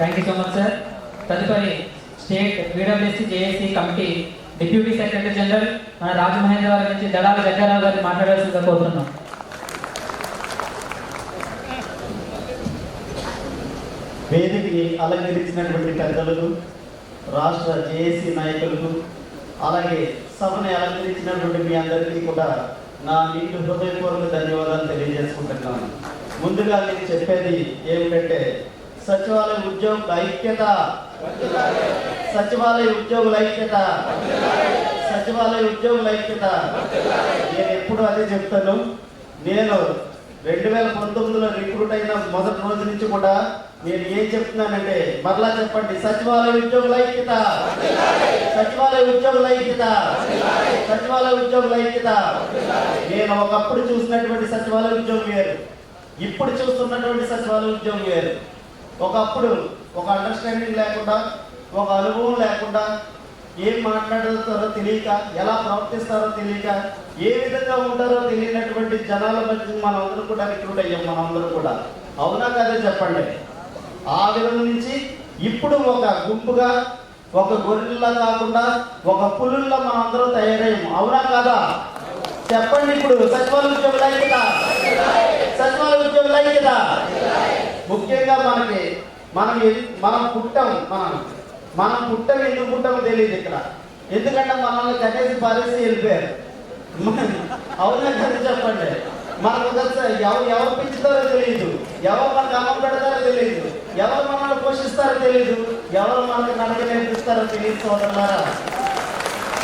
Thank you so much sir తదుపరి state BWC JAC committee deputy secretary general మన రాజమహేంద్రవరం నుంచి దళాల జగ్గారావు గారిని మాట్లాడాల్సిందిగా కోరుతున్నాం. వేదికని అలంకరించినటువంటి పెద్దలకు రాష్ట్ర జేఏసీ నాయకులకు అలాగే సభని అలంకరించినటువంటి మీ అందరికీ కూడా నా నీటి హృదయపూర్వక ధన్యవాదాలు తెలియజేసుకుంటున్నాను. ముందుగా నేను చెప్పేది ఏమిటంటే సచివాలయ ఉద్యోగుల ఐక్యత. సచివాలయ ఉద్యోగుల ఐక్యత. సచివాలయ ఉద్యోగుల ఐక్యత. నేను ఎప్పుడు అదే చెప్తాను. నేను రెండు వేల పంతొమ్మిదిలో రిక్రూట్ అయిన మొదటి రోజు నుంచి కూడా నేను ఏం చెప్తున్నానంటే మరలా చెప్పండి సచివాలయ ఉద్యోగుల ఐక్యత. సచివాలయ ఉద్యోగుల ఐక్యత. సచివాలయ ఉద్యోగుల ఐక్యత. నేను ఒకప్పుడు చూసినటువంటి సచివాలయ ఉద్యోగం వేరు. ఇప్పుడు చూస్తున్నటువంటి సచివాలయ ఉద్యోగం వేరు. ఒకప్పుడు ఒక అండర్స్టాండింగ్ లేకుండా ఒక అనుభవం లేకుండా ఏం మాట్లాడుతారో తెలియక ఎలా ప్రవర్తిస్తారో తెలియక ఏ విధంగా ఉంటారో తెలియనటువంటి జనాల మధ్య మనందరం కూడా రిక్రూట్ అయ్యాం మనందరం కూడా. అవునా కదా చెప్పండి. ఆ విధం నుంచి ఇప్పుడు ఒక గుంపుగా ఒక గొర్రెల్లా కాకుండా ఒక పులుల్లా మనందరం తయారయ్యాము అవునా కదా? చెప్పండి ఇప్పుడు. సచివాలయ ఉద్యోగుల ఐక్యత. సచివాలయ ఉద్యోగుల కదా ముఖ్యంగా మనకి మనం మనం పుట్టం మనం మనం పుట్టం ఎందుకు పుట్టామో తెలియదు ఇక్కడ. ఎందుకంటే మనల్ని కట్టేసి పారేసి వెళ్ళిపోయారు. అవునా కదా చెప్పండి. మనకు ఒకసారి ఎవరు ఎవరు పెంచుతారో తెలియదు. ఎవరు మనకు అన్నం పెడతారో తెలియదు. ఎవరు మనల్ని పోషిస్తారో తెలియదు. ఎవరు మనకు నడక నేర్పిస్తారో తెలియదు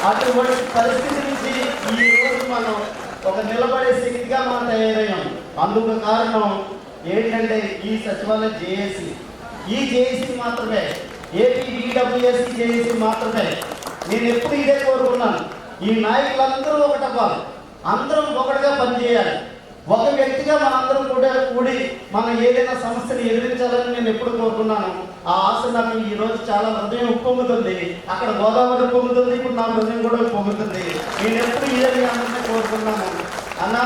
అటువంటి పరిస్థితి నుంచి ఈ రోజు మనం ఒక నిలబడే శక్తిగా మనం తయారయ్యాం. అందుకు కారణం ఏంటంటే ఈ సచివాలయ జేఏసీ. ఈ జేఏసీ మాత్రమే ఏపీడబ్ల్యూఎస్సీ జేఏసీ మాత్రమే. నేను ఎప్పుడు ఇదే కోరుకున్నాను. ఈ నాయకులందరూ ఒకటవ్వాలి అందరం ఒకటిగా పనిచేయాలి. ఒక వ్యక్తిగా మనందరం కూడా కూడి మనం ఏదైనా సమస్యను ఎదిరించాలని నేను ఎప్పుడు కోరుకున్నాను. ఆ ఆశ నాకు ఈ రోజు చాలా హృదయం ఉప్పొంగుతుంది. అక్కడ గోదావరి ఉప్పొంగుతుంది. ఇప్పుడు నా హృదయం కూడా ఉప్పొంగుతుంది. నేను ఎప్పుడు ఇదే అందరినీ కోరుకున్నాను. అన్న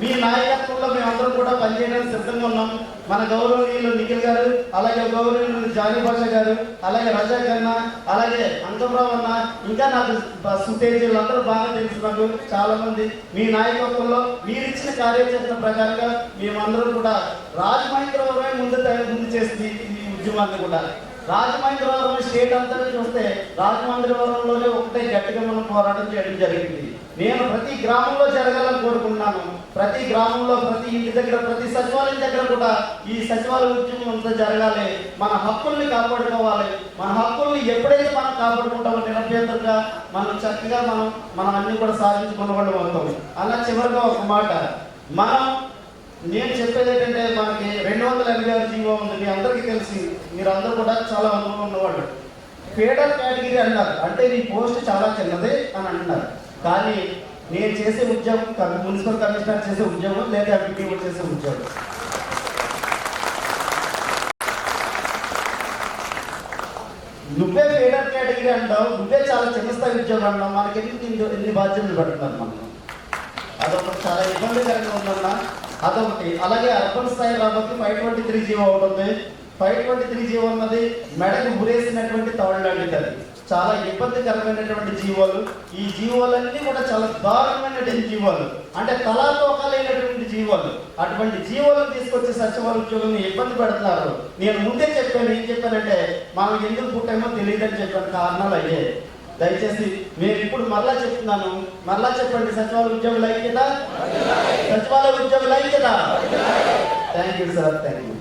మీ నాయకత్వంలో మేమందరం కూడా పనిచేయడానికి సిద్ధంగా ఉన్నాం. మన గౌరవనీయులు నిఖిల్ గారు అలాగే గౌరవనీయులు జానీ భాష గారు అలాగే రజా అన్న అలాగే అంకమరావు అన్న ఇంకా నాకు సుతేజ్ వీళ్ళందరూ బాగా తెలుసు నాకు చాలా మంది మీ నాయకత్వంలో మీరు ఇచ్చిన కార్యాచరణ ప్రకారంగా మేమందరం కూడా రాజమహేంద్రవరమే ముందు ముందు చేస్తుంది ఈ ఉద్యమాన్ని కూడా రాజమహేంద్రవరం స్టేట్ అంతా చూస్తే రాజమహేంద్రవరంలోనే ఒకటే గట్టిగా మనం పోరాటం చేయడం జరిగింది. నేను ప్రతి గ్రామంలో జరగాలని కోరుకుంటున్నాను. ప్రతి గ్రామంలో ప్రతి ఇంటి దగ్గర ప్రతి సచివాలయం దగ్గర కూడా ఈ సచివాలయ ఉద్యమం అంతా జరగాలి. మన హక్కుల్ని కాపాడుకోవాలి. మన హక్కుల్ని ఎప్పుడైతే మనం కాపాడుకుంటామో నిరభ్యంతరంగా మనం చక్కగా మనం మనం అన్ని కూడా సాధించుకున్న వాళ్ళు అవుతాం. అలా చివరిగా ఒక మాట. మనం నేను చెప్పేది ఏంటంటే మనకి రెండు వందల ఎనభై ఆరు జీవో ఉంది మీ అందరికీ తెలిసి మీరు అందరూ కూడా చాలా అనుభవం ఉన్నవాళ్ళు. ఫేడర్ కేటగిరీ అన్నారు అంటే నీ పోస్ట్ చాలా చిన్నది అని అంటున్నారు కానీ నేను చేసే ఉద్యోగం మున్సిపల్ కమిషనర్ చేసే ఉద్యోగం లేదా ఎంపీటీ చేసే ఉద్యోగం నువ్వే ఫేడర్ కేటగిరీ అంటావు నువ్వే చాలా చిన్న స్థాయి ఉద్యోగం అంటావు. మనకి ఎన్ని ఎన్ని బాధ్యతలు పెడుతున్నారు మనం అదొకటి చాలా ఇబ్బందికరంగా ఉందన్న. అదొకటి. అలాగే అర్బన్ స్థాయి రాబోతే ఫైవ్ ట్వంటీ త్రీ జీవో ఉంటుంది. ఫైవ్ ట్వంటీ త్రీ జీవో అన్నది మెడకు గురేసినటువంటి తవళ లాంటిది అది. చాలా ఇబ్బందికరమైనటువంటి జీవోలు. ఈ జీవోలన్నీ కూడా చాలా దారుణమైనటువంటి జీవోలు. అంటే తలాతోకాలైనటువంటి జీవోలు. అటువంటి జీవోలను తీసుకొచ్చి సచివాల ఉద్యోగులను ఇబ్బంది పెడుతున్నారు. నేను ముందే చెప్పాను ఏం చెప్పానంటే మనం ఎందుకు పుట్టామో తెలియదని చెప్పాను. కారణాలు అయ్యాయి. దయచేసి నేను ఇప్పుడు మరలా చెప్తున్నాను. మరలా చెప్పండి సచివాలయ ఉద్యోగుల ఐక్యత? సచివాలయ ఉద్యోగుల ఐక్యత? Thank you sir thank you